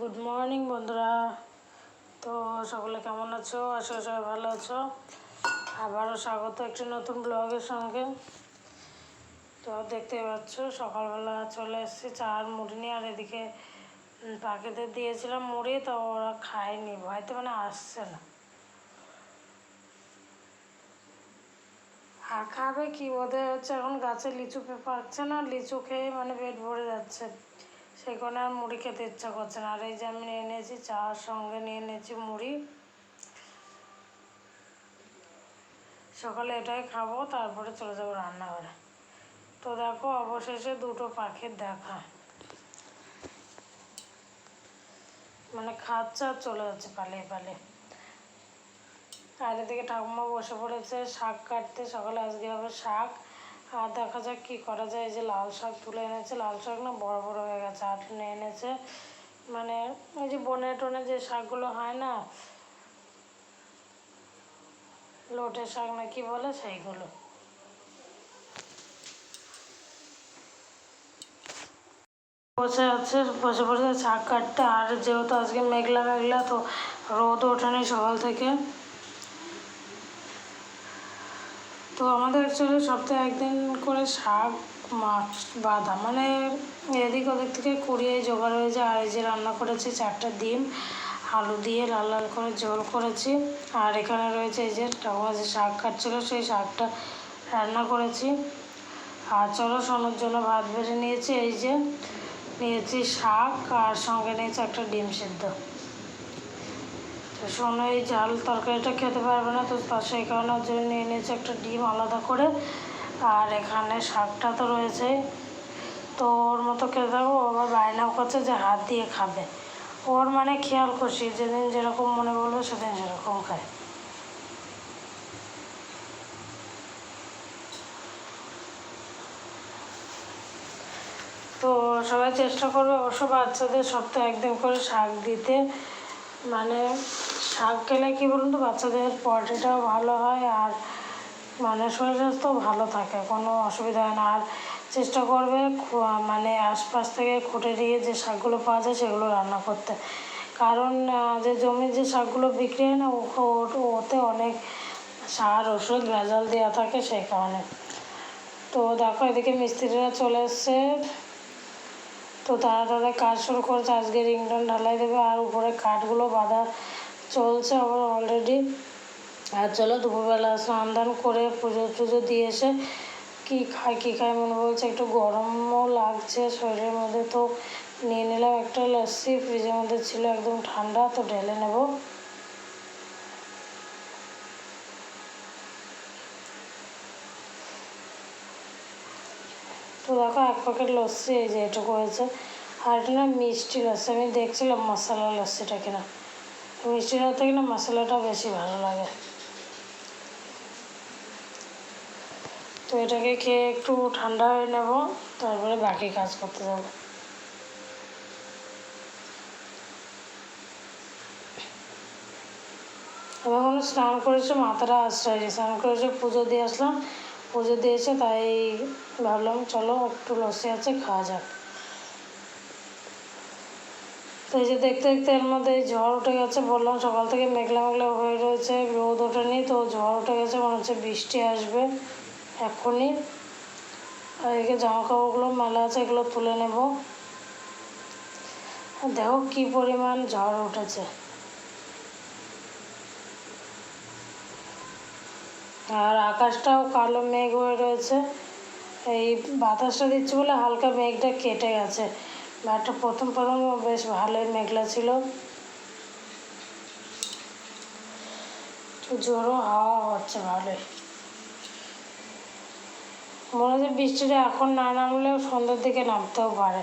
Good morning বন্ধুরা। তো সকলে কেমন আছো? আশা সবাই ভালো আছো। আবারও স্বাগত একটি নতুন ব্লগের সঙ্গে। তো দেখতে পাচ্ছ, সকালবেলা চলে এসেছি চা আর মুড়ি নিয়ে, আর এদিকে পাখিদের দিয়েছিলাম মুড়ি, তো ওরা খায়নি, ভয়তে মানে আসছে না। আর খাবে কি, ওদের হচ্ছে এখন গাছে লিচু পে- পাকছে না, লিচু খেয়ে মানে পেট ভরে যাচ্ছে। সেই কারণে আর মুড়ি খেতে ইচ্ছা করছে না। আর এই যে আমি নিয়ে নিয়েছি চার সঙ্গে নিয়ে নিয়েছি মুড়ি। সকালে এটাই খাব, তারপরে চলে যাব রান্নাঘরে। তো দেখো, অবশেষে দুটো পাখির দেখা। মানে খাচ্ছে আর চলে যাচ্ছে পালিয়ে পালে আর এদিকে ঠাকুমা বসে পড়েছে, শাক কাটতে। সকালে আজকে হবে শাক। আর দেখা যাক কী করা যায়। যে লাল শাক তুলে এনেছে, লাল শাক না বড় বড় হয়ে গেছে আর নিয়ে এনেছে। মানে ওই যে বনে টনে যে শাকগুলো হয় না, লোটে শাক না কি বলে সেইগুলো। বসে আছে, বসে বসে শাক কাটতে, আর যেহেতু আজকে মেঘলা মেঘলা, তো রোদ ওঠেনি সকাল থেকে। তো আমাদের অ্যাকচুয়ালি সপ্তাহে একদিন করে শাক, মাছ বাঁধা মানে এদিক ওদিক থেকে কুড়িয়ে জোগাড় হয়ে যায়। আর এই যে রান্না করেছি চারটে ডিম, আলু দিয়ে লাল লাল করে ঝোল করেছি। আর এখানে রয়েছে এই যে ঠাকুমা যে শাক কাটছিল, সেই শাকটা রান্না করেছি। আর চলো সোনার জন্য ভাত বেড়ে নিয়েছি, এই যে নিয়েছি শাক আর সঙ্গে নিয়েছি একটা ডিম সিদ্ধ। তো শোনো, এই ঝাল তরকারিটা খেতে পারবে না, তো তার সেই কারণে ওর জন্য নিয়ে নিয়েছে একটা ডিম আলাদা করে। আর এখানে শাকটা তো রয়েছে। তো ওর মতো খেতে থাকব আবার বায়নাও করছে যে হাত দিয়ে খাবে। ওর মানে খেয়াল খুশি যেদিন যেরকম মনে বলবে সেদিন সেরকম খায়। তো সবাই চেষ্টা করবে অবশ্য বাচ্চাদের সপ্তাহে একদিন করে শাক দিতে। মানে শাক খেলে কী বলুন তো, বাচ্চাদের পটিটাও ভালো হয় আর মানে শরীর স্বাস্থ্য ভালো থাকে, কোনো অসুবিধা হয় না। আর চেষ্টা করবে মানে আশপাশ থেকে খুঁটে দিয়ে যে শাকগুলো পাওয়া যায় সেগুলো রান্না করতে। কারণ যে জমির যে শাকগুলো বিক্রি হয় না ওতে অনেক সার, ওষুধ, ভেজাল দেওয়া থাকে সেই কারণে। তো দেখো, এদিকে মিস্ত্রিরা চলে এসছে। তো তারা তাদের কাজ শুরু করেছে আজকে রিংটন ঢালাই দেবে আর উপরে কাঠগুলো বাঁধা চলছে আবার অলরেডি আর চলো দুপুরবেলা স্নান দান করে পুজো টুজো দিয়ে এসে কী খায় কী খায় মনে বলছে একটু গরমও লাগছে, শরীরের মধ্যে তো নিয়ে নিলাম একটা লস্যি ফ্রিজের মধ্যে ছিল একদম ঠান্ডা, তো ঢেলে নেব। তো দেখো এক প্যাকেট লস্যি এই যে এটুকু হয়েছে। আর এটা না মিষ্টি লস্যি, আমি দেখছিলাম মশলা লস্যিটা কিনা। মিষ্টিটা থেকে না মশলাটা বেশি ভালো লাগে। তো এটাকে খেয়ে একটু ঠান্ডা হয়ে নেব, তারপরে বাকি কাজ করতে যাব। এখন স্নান করেছে, মাথাটা আশ্রয় স্নান করেছে, পুজো দিয়ে আসলাম। পুজো দিয়েছে, তাই ভাবলাম চলো একটু লস্যি আছে, খাওয়া যাক। তো এই যে দেখতে দেখতে এর মধ্যে ঝড় উঠে গেছে, বললাম সকাল থেকে মেঘলা মেঘলা হয়ে রয়েছে, রোদ ওঠেনি, তো ঝড় উঠে গেছে, মনে হচ্ছে বৃষ্টি আসবে এখনই। আর এদিকে জামা কাপড়গুলো মেলা আছে, এগুলো তুলে নেব। দেখো কি পরিমাণ ঝড় উঠেছে। আর আকাশটাও কালো মেঘ হয়ে রয়েছে। এই বাতাসটা দিচ্ছে বলে হালকা মেঘটা কেটে গেছে। একটা প্রথম প্রথম বেশ ভালোই মেঘলা ছিল। জোরও হাওয়া হচ্ছে ভালোই। মনে হচ্ছে বৃষ্টিটা এখন না নামলেও সন্ধ্যের দিকে নামতেও পারে।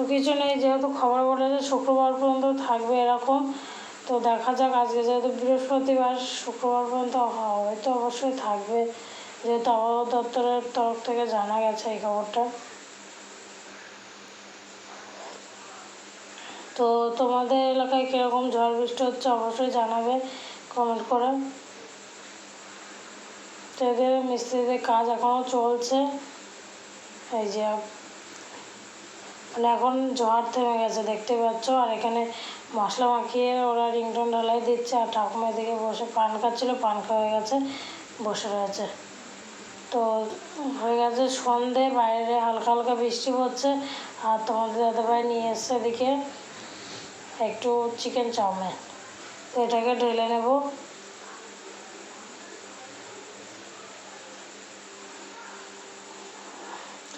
তো কিছু নেই যেহেতু খবর বলেছে, শুক্রবার পর্যন্ত থাকবে এরকম। তো দেখা যাক, আজকে যেহেতু বৃহস্পতিবার, শুক্রবার পর্যন্ত হয়তো অবশ্যই থাকবে। যেহেতু আবহাওয়া দপ্তরের তরফ থেকে জানা গেছে এই খবরটা। তো তোমাদের এলাকায় কীরকম ঝড় বৃষ্টি হচ্ছে অবশ্যই জানাবে কমেন্ট করে। তো এদের মিস্ত্রিদের কাজ এখনও চলছে। এই যে মানে এখন ঝড় থেমে গেছে, দেখতে পাচ্ছ? আর এখানে মশলা মাখিয়ে ওরা রিংটন ঢালাই দিচ্ছে আর ঠাকুমা এদিকে বসে পান খাচ্ছিলো, পান খাওয়া হয়ে গেছে, বসে রয়েছে। তো হয়ে গেছে সন্ধে, বাইরে হালকা হালকা বৃষ্টি পড়ছে আর তোমাদের দাদাভাই নিয়ে এসছে এদিকে একটু চিকেন চাউমিন। তো এটাকে ঢেলে নেব।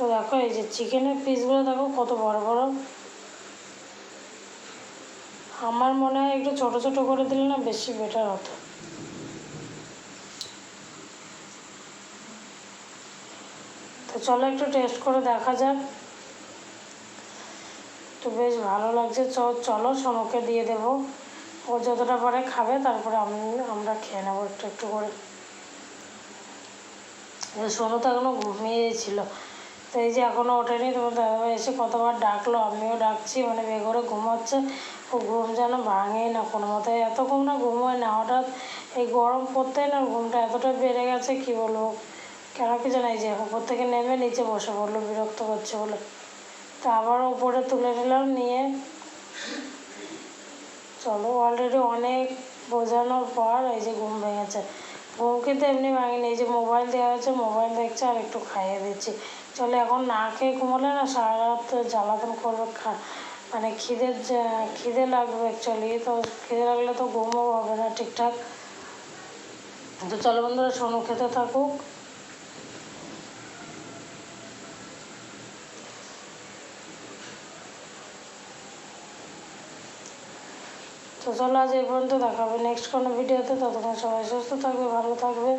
তো দেখো, এই যে চিকেনের পিসগুলো দেখো, কত বড় বড়। আমার মনে হয় একটু ছোট ছোট করে দিলে না বেশি বেটার হতো। তো চলো একটু টেস্ট করে দেখা যাক। তো বেশ ভালো লাগছে, চ, চলো সমুখে দিয়ে দেবো। ও যতটা পারে খাবে, তারপরে আমি, আমরা খেয়ে নেব একটু একটু করে। সোনু তো এখনও ঘুমিয়েছিল তো এই যে এখনও ওঠেনি, তোমার দাদাভাই এসে কতবার ডাকলো, আমিও ডাকছি মানে বেঘরে ঘুমাচ্ছে ও ঘুম যেন ভাঙেই না, কোনো মতে এত ঘুম না ঘুমোয় না, হঠাৎ এই গরম পড়তেই না ঘুমটা এতটা বেড়ে গেছে, কি বলব? কেন কি জানাই যে উপর থেকে নেমে নিচে বসে পড়ল, বিরক্ত করছে বলে। তো আবার উপরে তুলে নিলাম, নিয়ে চলো অলরেডি অনেক বোঝানোর পর এই যে ঘুম ভেঙেছে। ঘুম কিন্তু এমনি ভাঙেনি, এই যে মোবাইল দেওয়া হয়েছে মোবাইল দেখছে, আর একটু খাইয়ে দিচ্ছি। চলে এখন না খেয়ে ঘুমোলে না সারা রাত জ্বালাতন করবে, খা মানে খিদের খিদে লাগবে অ্যাকচুয়ালি তো খিদে লাগলে তো ঘুমও হবে না ঠিকঠাক। তো চলো বন্ধুরা, সোনু খেতে থাকুক। তো চলো আজ এই পর্যন্ত দেখাবে নেক্সট কোনো ভিডিওতে, ততক্ষণ সবাই সুস্থ থাকবে, ভালো থাকবে।